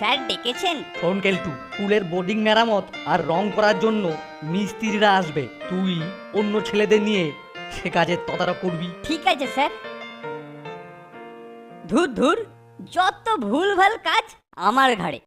Sir ডেকেছেন। শোন কেলটু স্কুলের বোর্ডিং মেরামত আর রং করার জন্য মিস্ত্রিরা আসবে। তুই অন্য ছেলেদের নিয়ে সে কাজের তদারক করবি। ঠিক আছে স্যার। ধুর ধুর যত ভুলভাল কাজ আমার ঘাড়ে।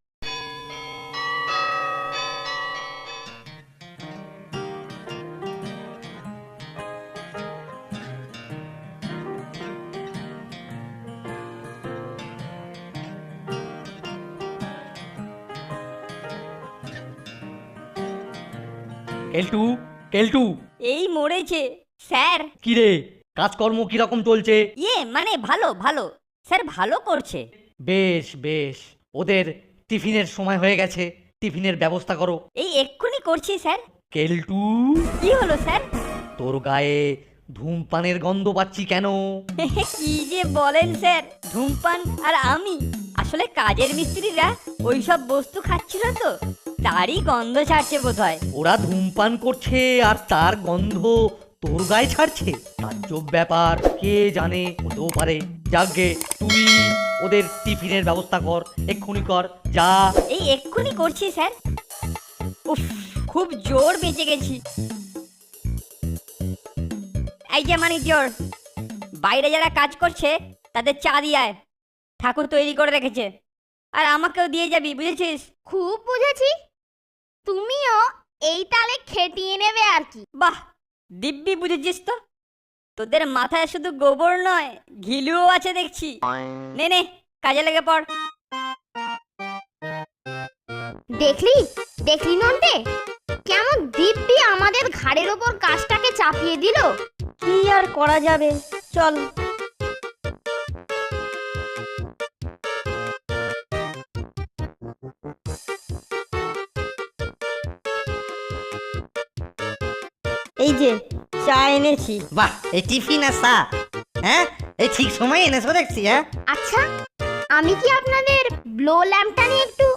কেলটু কেলটু এই মরেছে। স্যার। কিরে কাজকর্ম কীরকম চলছে? ইয়ে মানে ভালো ভালো। স্যার ভালো করছে। বেশ বেশ। ওদের টিফিনের সময় হয়ে গেছে। টিফিনের ব্যবস্থা করো। এই এক্ষুনি করছি স্যার। কেলটু কি হলো স্যার? তোর গায়ে ধূমপানের গন্ধ পাচ্ছি কেন? কি যে বলেন স্যার। ধূমপান আর আমি। আসলে কাজের মিস্ত্রিরা ওইসব বস্তু খাচ্ছিল তো। তারই গন্ধ ছাড়ছে বোধহয়। ওরা ধূমপান করছে আর তার গন্ধ তোর গায়ে ছাড়ছে? তাজ্জব ব্যাপার কে জানে? হতেও পারে। যাকগে তুই ওদের টিফিনের ব্যবস্থা কর এক্ষুনি কর যা। এই এক্ষুনি করছি স্যার। উফ খুব জোর বেঁচে গেছি। এই যে মানে জোর বাইরে যারা কাজ করছে তাদের চা দিয়ে আয়। ঠাকুর তৈরি করে রেখেছে। আর আমাকেও দিয়ে যাবি বুঝেছিস? খুব বুঝেছি। তুমিও এই তালে খেটিয়ে নেবে আর কি। বাহ দিব্যি বুঝেছিস তো? তোদের মাথায় শুধু গোবর নয় ঘিলুও আছে দেখছি। নে নে কাজে লেগে পড়। দেখলি? দেখলি নন্টে কেমন দিব্যি আমাদের ঘাড়ের ওপর কাজটাকে চাপিয়ে দিল। কি আর করা যাবে? চল। এই যে চা এনেছি। বাহ এই টিফিন আর চা হ্যাঁ? এই ঠিক সময় এনেছো দেখছি হ্যাঁ? আচ্ছা আমি কি আপনাদের ব্লো ল্যাম্পটা নিয়ে একটু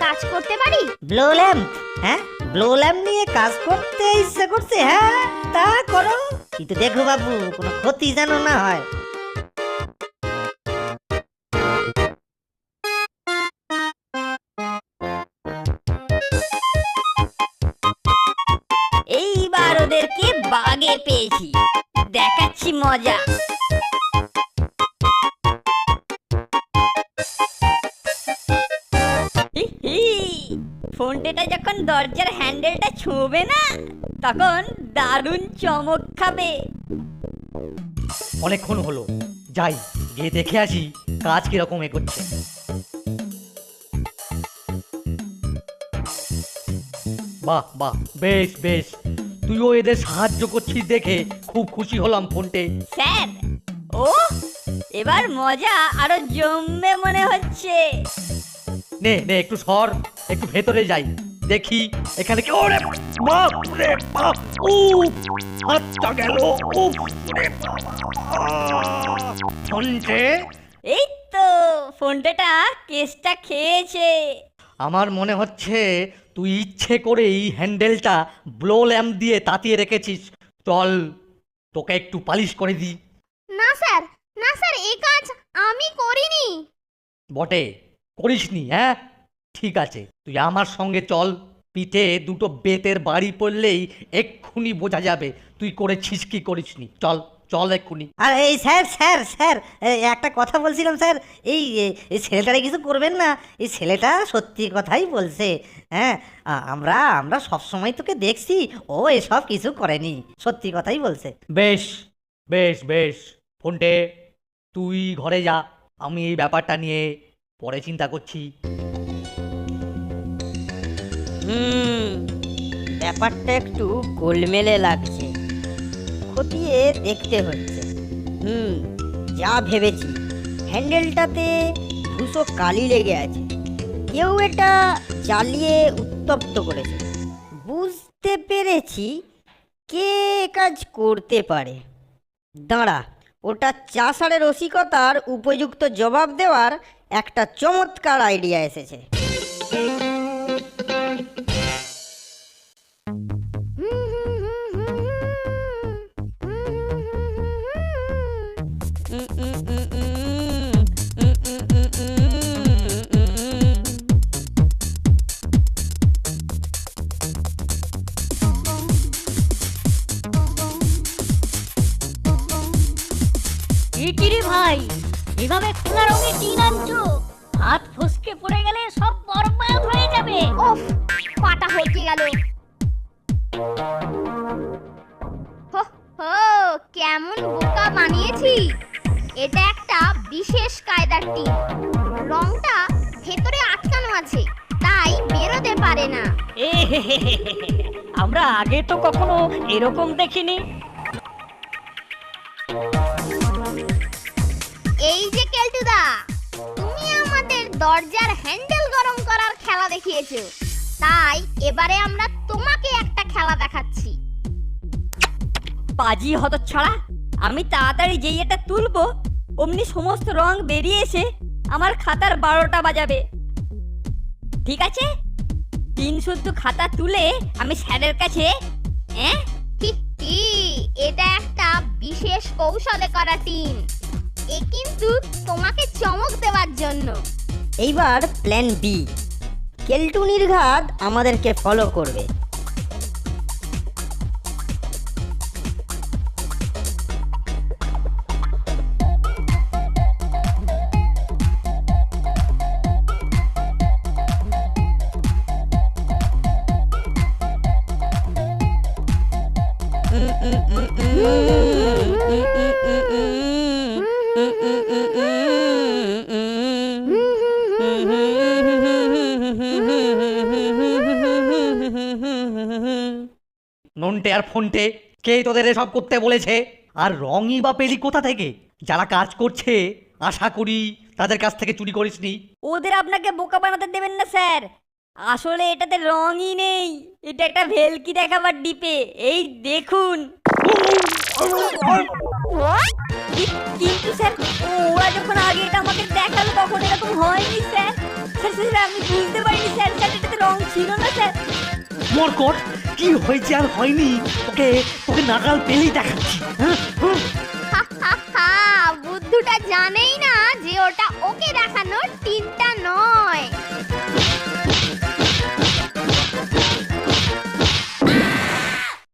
কাজ করতে পারি? ব্লো ল্যাম্প হ্যাঁ? ব্লো ল্যাম্প নিয়ে কাজ করতে ইচ্ছে করছে হ্যাঁ? তা করো। কিন্তু দেখো বাবু কোনো ক্ষতি যেন না হয়। বাগে পেয়েছি। দেখাচ্ছি মজা। ফোনটেটা যখন দরজার হ্যান্ডেলটা ছুঁবে না, তখন দারুণ চমক খাবে। অনেকক্ষণ হলো। যাই, গিয়ে দেখে আসি কাজ কীরকম এগোচ্ছে। বাহ বাহ, বেশ বেশ। তুইও এদের সাহায্য করছিস দেখে খুব খুশি হলাম ফোনটে। স্যার ও এবার মজা আরও জমবে মনে হচ্ছে। নে নে একটু সর একটু ভেতরে যাই। দেখি এখানে কি ওরে বাপ রে বাপ উ হাতটা গেল উফ রে ফোনটে? এই তো ফোনটেটা কেসটা খেয়েছে। আমার মনে হচ্ছে তুই ইচ্ছে করে এই হ্যান্ডেলটা ব্লো ল্যাম্প দিয়ে তাতিয়ে রেখেছিস। চল তোকে একটু পালিশ করে দিই। না স্যার না স্যার এই কাজ আমি করিনি। বটে করিসনি হ্যাঁ? ঠিক আছে তুই আমার সঙ্গে চল। পিঠে দুটো বেতের বাড়ি পড়লেই এক্ষুনি বোঝা যাবে তুই করেছিস কি করিসনি। চল। চল এক্ষুনি। আর এই স্যার স্যার স্যার এই একটা কথা বলছিলাম স্যার এই এ- এই ছেলেটারে কিছু করবেন না। এই ছেলেটা সত্যি কথাই বলছে হ্যাঁ আমরা আমরা সবসময় তোকে দেখছি ও এসব কিছু করেনি সত্যি কথাই বলছে। বেশ বেশ বেশ ফোনটে তুই ঘরে যা আমি এই ব্যাপারটা নিয়ে পরে চিন্তা করছি। হুম ব্যাপারটা একটু গোলমেলে লাগছে। খতিয়ে দেখতে হচ্ছে। হুম, যা ভেবেছি। হ্যান্ডেলটাতে ধূসো কালি লেগে আছে। কেউ এটা জ্বালিয়ে উত্তপ্ত করেছে। বুঝতে পেরেছি কে কাজ করতে পারে। দাঁড়া, ওটা চাষারের রসিকতার উপযুক্ত জবাব দেওয়ার একটা চমৎকার আইডিয়া এসেছে। এভাবে খোলা রঙের টিন আনছো হাত ফসকে পড়ে গেলে সব বরবাদ হয়ে যাবে। ওফ পাটা হয়ে গেল। হো হো কেমন বোকা বানিয়েছি। এটা একটা বিশেষ কায়দার টিন রংটা ভেতরে আটকানো আছে তাই বেরোতে পারে না। আমরা আগে তো কখনো এরকম দেখিনি। দরজার হ্যান্ডেল গরম করার খেলা দেখিয়েছো। তাই এবারে আমরা তোমাকে একটা খেলা দেখাচ্ছি। পাজি হতচ্ছড়া আমি তাড়াতাড়ি যেই এটা তুলবো অমনি সমস্ত রং বেরিয়ে এসে আমার খাতার বারোটা বাজাবে। ঠিক আছে? তিন শুদ্ধ খাতা তুলে আমি স্যারের কাছে হ্যাঁ এটা একটা বিশেষ কৌশলে করা টিম। এ কিন্তু তোমাকে চমক দেওয়ার জন্য। এইবার প্ল্যান বি কেলটু নির্ঘাত আমাদেরকে ফলো করবে। নন্টে আর ফোনটে, কে তোদের এসব করতে বলেছে? আর রঙই বা পেলি কোথা থেকে? যারা কাজ করছে, আশা করি তাদের কাছ থেকে চুরি করিসনি। ওদের আপনাকে বোকা বানাতে দেবেন না, স্যার। আসলে এটাতে রঙই নেই। এটা একটা ভেলকি দেখাবার ডিপে। এই দেখুন। কিন্তু স্যার, ওরা যখন আগে এটা আমাকে দেখাল, তখন এরকম হয়নি, স্যার। স্যার স্যার, আমি বুঝতে পারিনি, স্যার স্যার, এটাতে রং ছিল না, স্যার। মরকট কি হয়েছে আর হয়নি ওকে ওকে নাগাল পেলেই দেখাচ্ছি হ্যাঁ? বুদ্ধুটা জানেই না যে ওটা ওকে দেখানোর তিনটা নয়